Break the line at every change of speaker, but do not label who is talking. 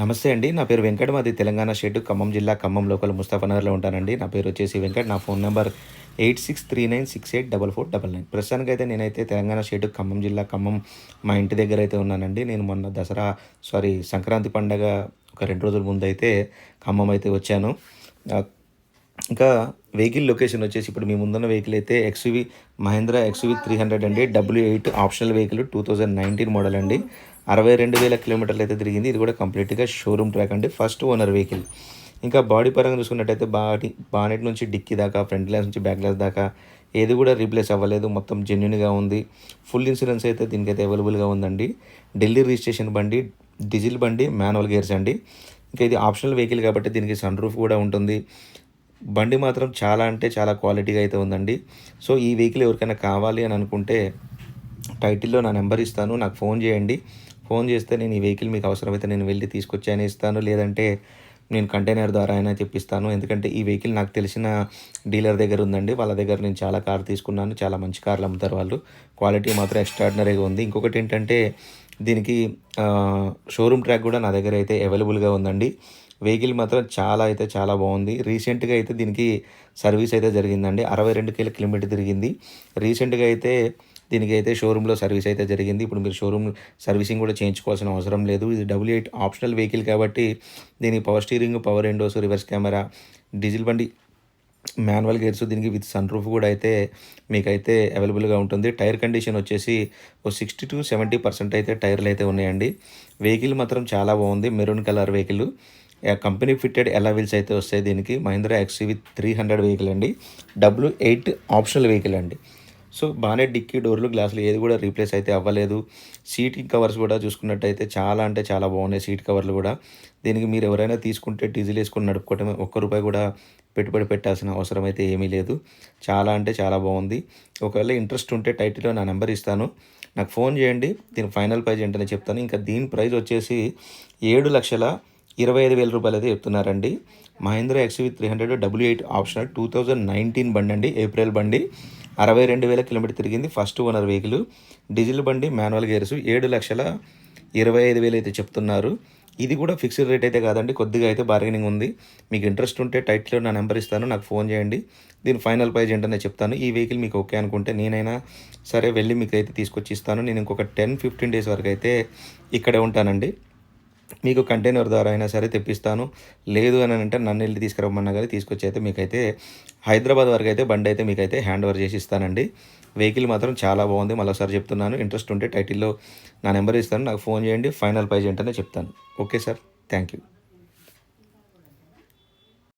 నమస్తే అండి. నా పేరు వెంకట్. మాది తెలంగాణ స్టేట్ ఖమ్మం జిల్లా ఖమ్మం లోకల్ ముస్తాఫనగర్లో ఉంటానండి. నా పేరు వచ్చేసి వెంకట్. నా phone number eight six three nine six eight double four double nine. ప్రస్తుతానికి అయితే నేనైతే తెలంగాణ స్టేట్ ఖమ్మం జిల్లా ఖమ్మం మా ఇంటి దగ్గర అయితే ఉన్నానండి. నేను మొన్న దసరా సారీ సంక్రాంతి పండగ ఒక రెండు రోజుల ముందు అయితే ఖమ్మం అయితే వచ్చాను. ఇంకా వెహికల్ లొకేషన్ వచ్చేసి ఇప్పుడు మీ ముందున్న వెహికల్ అయితే XUV Mahindra XUV three hundred అండి. W eight optional vehicle two thousand nineteen model అండి. అరవై రెండు వేల కిలోమీటర్లు అయితే తిరిగింది. ఇది కూడా కంప్లీట్గా షోరూమ్ ట్రాక్ అండి. First owner vehicle. ఇంకా బాడీ పరంగా చూసుకున్నట్టయితే బాడీ బానెట్ నుంచి డిక్కీ దాకా ఫ్రంట్ గ్లాస్ నుంచి బ్యాక్ గ్లాస్ దాకా ఏది కూడా రీప్లేస్ అవ్వలేదు. మొత్తం జెన్యున్గా ఉంది. ఫుల్ ఇన్సూరెన్స్ అయితే దీనికైతే అవైలబుల్గా ఉందండి. ఢిల్లీ రిజిస్ట్రేషన్ బండి డీజిల్ బండి మాన్యువల్ గేర్స్ అండి. ఇంకా ఇది ఆప్షనల్ వెహికల్ కాబట్టి దీనికి సన్ రూఫ్ కూడా ఉంటుంది. బండి మాత్రం చాలా అంటే చాలా క్వాలిటీగా అయితే ఉందండి. సో ఈ వెహికల్ ఎవరికైనా కావాలి అని అనుకుంటే టైటిల్లో నా నెంబర్ ఇస్తాను నాకు ఫోన్ చేయండి. ఫోన్ చేస్తే నేను ఈ వెహికల్ మీకు అవసరమైతే నేను వెళ్ళి తీసుకొచ్చి అయినా ఇస్తాను లేదంటే నేను కంటైనర్ ద్వారా అయినా తెప్పిస్తాను. ఎందుకంటే ఈ వెహికల్ నాకు తెలిసిన డీలర్ దగ్గర ఉందండి. వాళ్ళ దగ్గర నేను చాలా కార్ తీసుకున్నాను. చాలా మంచి కార్లు అమ్ముతారు వాళ్ళు. క్వాలిటీ మాత్రం ఎక్స్ట్రాడినరీగా ఉంది. ఇంకొకటి ఏంటంటే దీనికి షోరూమ్ ట్రాక్ కూడా నా దగ్గర అయితే అవైలబుల్గా ఉందండి. వెహికల్ మాత్రం చాలా అయితే చాలా బాగుంది. రీసెంట్గా అయితే దీనికి సర్వీస్ అయితే జరిగిందండి. అరవై రెండు కిలో కిలోమీటర్ తిరిగింది. రీసెంట్గా అయితే దీనికి అయితే షోరూంలో సర్వీస్ అయితే జరిగింది. ఇప్పుడు మీరు షోరూమ్ సర్వీసింగ్ కూడా చేయించుకోవాల్సిన అవసరం లేదు. ఇది డబ్ల్యూ ఎయిట్ ఆప్షనల్ వెహికల్ కాబట్టి దీనికి power steering power windows reverse camera diesel బండి మాన్యువల్ గేర్స్ దీనికి విత్ సన్ రూఫ్ కూడా అయితే మీకైతే అవైలబుల్గా ఉంటుంది. టైర్ కండిషన్ వచ్చేసి ఓ సిక్స్టీ టు సెవెంటీ పర్సెంట్ అయితే టైర్లు అయితే ఉన్నాయండి. వెహికల్ మాత్రం చాలా బాగుంది. Maroon colour vehicle company fitted alloy wheels అయితే వస్తాయి దీనికి. Mahindra XUV three hundred vehicle అండి. డబ్ల్యూ ఎయిట్ ఆప్షనల్ వెహికల్ అండి. సో బాగానే డిక్కీ డోర్లు గ్లాసులు ఏది కూడా రీప్లేస్ అయితే అవ్వలేదు. సీట్ కవర్స్ కూడా చూసుకున్నట్టయితే చాలా అంటే చాలా బాగున్నాయి సీట్ కవర్లు కూడా. దీనికి మీరు ఎవరైనా తీసుకుంటే డీజిల్ వేసుకొని నడుపుకోవటమే ఒక్క రూపాయి కూడా పెట్టుబడి పెట్టాల్సిన అవసరం అయితే ఏమీ లేదు. చాలా అంటే చాలా బాగుంది. ఒకవేళ ఇంట్రెస్ట్ ఉంటే టైటిల్లో నా నెంబర్ ఇస్తాను. నాకు ఫోన్ చేయండి. దీని ఫైనల్ ప్రైజ్ ఏంటనే చెప్తాను. ఇంకా దీని ప్రైజ్ వచ్చేసి ఏడు లక్షల ఇరవై ఐదు వేల రూపాయలు అయితే చెప్తున్నారండి. Mahindra XUV three hundred W eight optional two thousand nineteen బండి అండి. ఏప్రిల్ బండి. అరవై రెండు వేల కిలోమీటర్ తిరిగింది ఫస్ట్ ఓనర్ వెహికల్. డీజిల్ బండి మాన్యువల్ గేర్స్ ఏడు లక్షల ఇరవై ఐదు వేలు అయితే చెప్తున్నారు. ఇది కూడా ఫిక్స్డ్ రేట్ అయితే కాదండి కొద్దిగా అయితే బార్గెనింగ్ ఉంది. మీకు ఇంట్రెస్ట్ ఉంటే టైట్లో నా నెంబర్ ఇస్తాను నాకు ఫోన్ చేయండి. దీని ఫైనల్ ప్రైజ్ ఏంటనే చెప్తాను. ఈ వెహికల్ మీకు ఓకే అనుకుంటే నేనైనా సరే వెళ్ళి మీకు అయితే తీసుకొచ్చి ఇస్తాను. నేను ఇంకొక టెన్ ఫిఫ్టీన్ డేస్ వరకు అయితే ఇక్కడే ఉంటానండి. మీకు కంటైనర్ ద్వారా అయినా సరే తెప్పిస్తాను. లేదు అని అంటే నన్ను వెళ్ళి తీసుకురమ్మన్నా కానీ తీసుకొచ్చి అయితే మీకైతే హైదరాబాద్ వరకు అయితే బండి అయితే మీకైతే హ్యాండ్ ఓవర్ చేసి ఇస్తానండి. వెహికల్ మాత్రం చాలా బాగుంది. మళ్ళీసారి చెప్తున్నాను. ఇంట్రెస్ట్ ఉంటే టైటిల్లో నా నెంబర్ ఇస్తాను. నాకు ఫోన్ చేయండి. ఫైనల్ ప్రైజ్ ఏంటనే చెప్తాను. Okay sir. Thank you